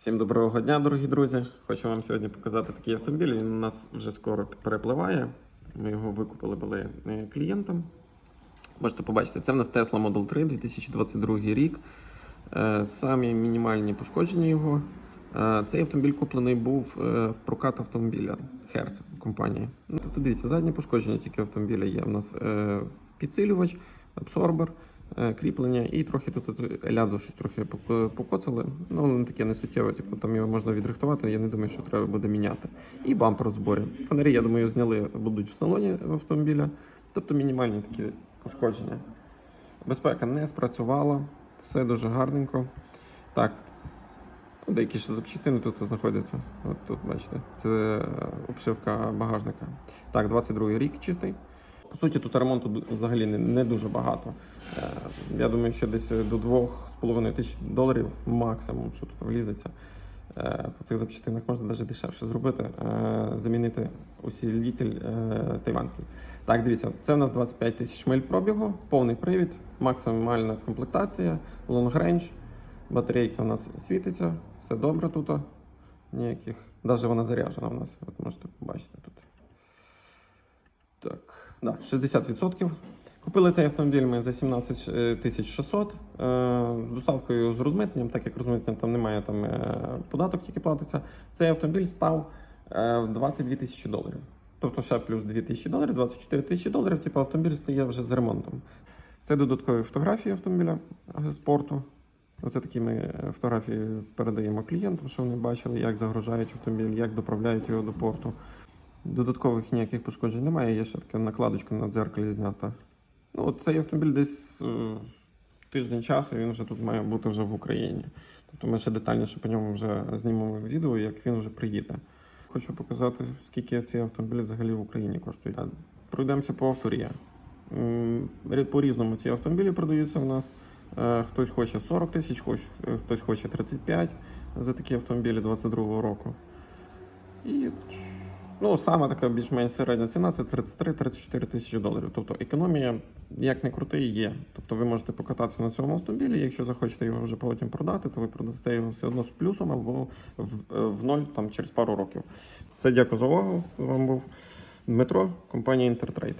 Всім доброго дня, дорогі друзі. Хочу вам сьогодні показати такий автомобіль. Він у нас вже скоро перепливає. Ми його викупили були е, клієнтам. Можете побачити, це в нас Tesla Model 3 2022 рік. Е, Самі мінімальні пошкодження його. Е, Цей автомобіль куплений був в прокат автомобіля Hertz компанії. Тобто дивіться, задні пошкодження тільки автомобіля є. У нас підсилювач, абсорбер, кріплення і трохи тут тут ляду щось трохи покоцали. Ну, воно таке не суттєве, типу там його можна відрихтувати, я не думаю, що треба буде міняти. І бампер в зборі. Фонарі, я думаю, зняли будуть в салоні автомобіля. Тобто мінімальні такі пошкодження. Безпека не спрацювала, все дуже гарненько. Так, ну, деякі ще запчастини тут знаходяться. От тут бачите, це е, обшивка багажника. Так, 22 рік чистий. По суті, тут ремонту взагалі не, не дуже багато. Е, Я думаю, що десь до 2,5 тисяч доларів максимум, що тут влізеться. Е, По цих запчастинах можна навіть дешевше зробити, е, замінити усилитель е, тайванський. Так, дивіться, це у нас 25 тисяч миль пробігу, повний привід, максимальна комплектація, range, батарейка у нас світиться, все добре тут. Ніяких, навіть вона заряджена у нас, от можете побачити да, 60%. Купили цей автомобіль ми за 17 е, тисяч 600 е, з доставкою з розмитненням, так як розмитнення там немає, там е, податок тільки платиться. Цей автомобіль став е, 22 тисячі доларів. Тобто ще плюс 2 тисячі доларів, 24 тисячі доларів, типу автомобіль стає вже з ремонтом. Це додаткові фотографії автомобіля е, спорту. Оце такі ми е, фотографії передаємо клієнтам, щоб вони бачили, як загружають автомобіль, як доправляють його до порту. Додаткових ніяких пошкоджень немає, є ще така накладочка на дзеркалі знята. Ну, цей автомобіль десь е, тиждень часу, він вже тут має бути вже в Україні. Тобто ми ще детальніше по ньому вже знімемо відео, як він вже приїде. Хочу показати, скільки ці автомобілі взагалі в Україні коштують. Пройдемося по авторія. По-різному ці автомобілі продаються в нас. Е, Хтось хоче 40 тисяч, е, хтось хоче 35 за такі автомобілі 22-го року. І ну, саме така більш-менш середня ціна це 33-34 тисячі доларів. Тобто економія, як не крутий, є. Тобто ви можете покататися на цьому автомобілі. Якщо захочете його вже потім продати, то ви продасте його все одно з плюсом або в, в ноль там, через пару років. Це дякую за увагу. З вами був Дмитро, компанія Інтертрейд.